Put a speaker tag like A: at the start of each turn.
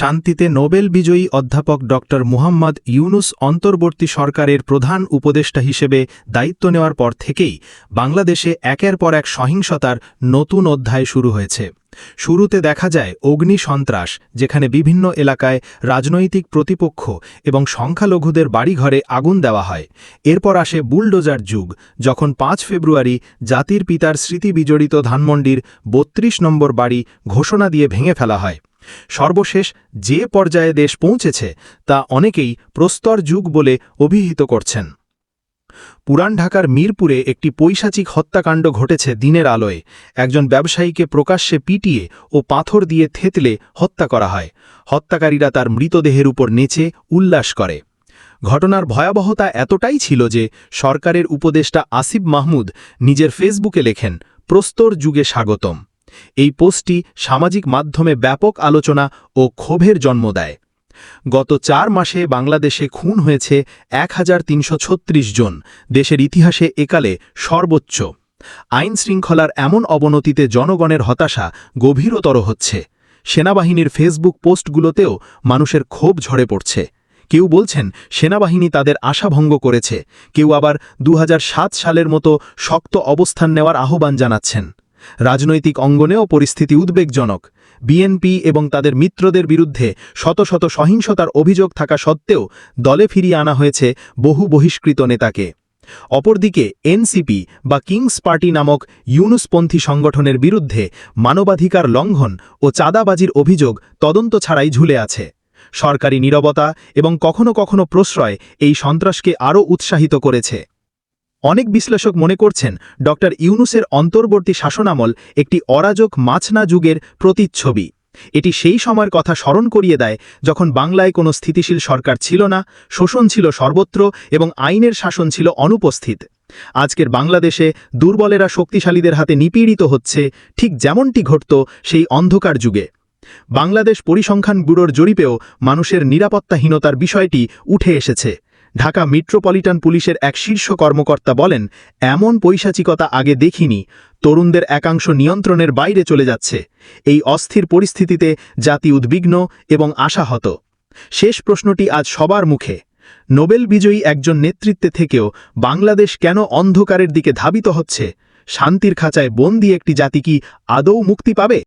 A: শান্তিতে নোবেল বিজয়ী অধ্যাপক ড. মুহাম্মদ ইউনুস অন্তর্বর্তী সরকারের প্রধান উপদেষ্টা হিসেবে দায়িত্ব নেওয়ার পর থেকেই বাংলাদেশে একের পর এক সহিংসতার নতুন অধ্যায় শুরু হয়েছে। শুরুতে দেখা যায় অগ্নি সন্ত্রাস, যেখানে বিভিন্ন এলাকায় রাজনৈতিক প্রতিপক্ষ এবং সংখ্যালঘুদের বাড়িঘরে আগুন দেওয়া হয়। এরপর আসে বুলডোজার যুগ, যখন পাঁচ ফেব্রুয়ারি জাতির পিতার স্মৃতি বিজড়িত ধানমন্ডির বত্রিশ নম্বর বাড়ি ঘোষণা দিয়ে ভেঙে ফেলা হয়। সর্বশেষ যে পর্যায়ে দেশ পৌঁছেছে, তা অনেকেই প্রস্তর যুগ বলে অভিহিত করছেন। পুরান ঢাকার মিরপুরে একটি পৈশাচিক হত্যাকাণ্ড ঘটেছে দিনের আলোয়। একজন ব্যবসায়ীকে প্রকাশ্যে পিটিয়ে ও পাথর দিয়ে থেতলে হত্যা করা হয়। হত্যাকারীরা তার মৃতদেহের উপর নেচে উল্লাস করে। ঘটনার ভয়াবহতা এতটাই ছিল যে সরকারের উপদেষ্টা আসিফ মাহমুদ নিজের ফেসবুকে লেখেন, প্রস্তর যুগে স্বাগতম। এই পোস্টটি সামাজিক মাধ্যমে ব্যাপক আলোচনা ও ক্ষোভের জন্ম দেয়। গত চার মাসে বাংলাদেশে খুন হয়েছে এক হাজার তিনশো ছত্রিশ জন, দেশের ইতিহাসে একালে সর্বোচ্চ। আইন শৃঙ্খলার এমন অবনতিতে জনগণের হতাশা গভীরতর হচ্ছে। সেনাবাহিনীর ফেসবুক পোস্টগুলোতেও মানুষের ক্ষোভ ঝরে পড়ছে। কেউ বলছেন, সেনাবাহিনী তাদের আশাভঙ্গ করেছে। কেউ আবার দু হাজার সাত সালের মতো শক্ত অবস্থান নেওয়ার আহ্বান জানাচ্ছেন। রাজনৈতিক অঙ্গনেও পরিস্থিতি উদ্বেগজনক। বিএনপি এবং তাদের মিত্রদের বিরুদ্ধে শত শত সহিংসতার অভিযোগ থাকা সত্ত্বেও দলে ফিরিয়ে আনা হয়েছে বহু বহিষ্কৃত নেতাকে। অপরদিকে এনসিপি বা কিংস পার্টি নামক ইউনুসপন্থী সংগঠনের বিরুদ্ধে মানবাধিকার লঙ্ঘন ও চাঁদাবাজির অভিযোগ তদন্ত ছাড়াই ঝুলে আছে। সরকারি নীরবতা এবং কখনো কখনো প্রশ্রয় এই সন্ত্রাসকে আরও উৎসাহিত করেছে। অনেক বিশ্লেষক মনে করছেন ড ইউনুসের অন্তর্বর্তী শাসনামল একটি অরাজক মাছনা যুগের প্রতিচ্ছবি। এটি সেই সময়ের কথা স্মরণ করিয়ে দেয় যখন বাংলায় কোনো স্থিতিশীল সরকার ছিল না, শোষণ ছিল সর্বত্র এবং আইনের শাসন ছিল অনুপস্থিত। আজকের বাংলাদেশে দুর্বলেরা শক্তিশালীদের হাতে নিপীড়িত হচ্ছে, ঠিক যেমনটি ঘটত সেই অন্ধকার যুগে। বাংলাদেশ পরিসংখ্যান ব্যুরোর জরিপেও মানুষের নিরাপত্তাহীনতার বিষয়টি উঠে এসেছে। ঢাকা মেট্রোপলিটন পুলিশের এক শীর্ষ কর্মকর্তা বলেন, এমন পৈশাচিকতা আগে দেখিনি। তরুণদের একাংশ নিয়ন্ত্রণের বাইরে চলে যাচ্ছে। এই অস্থির পরিস্থিতিতে জাতি উদ্বিগ্ন এবং আশাহত। শেষ প্রশ্নটি আজ সবার মুখে। নোবেল বিজয়ী একজন নেতৃত্বে থেকেও বাংলাদেশ কেন অন্ধকারের দিকে ধাবিত হচ্ছে? শান্তির খাঁচায় বন্দি একটি জাতি কি আদৌ মুক্তি পাবে?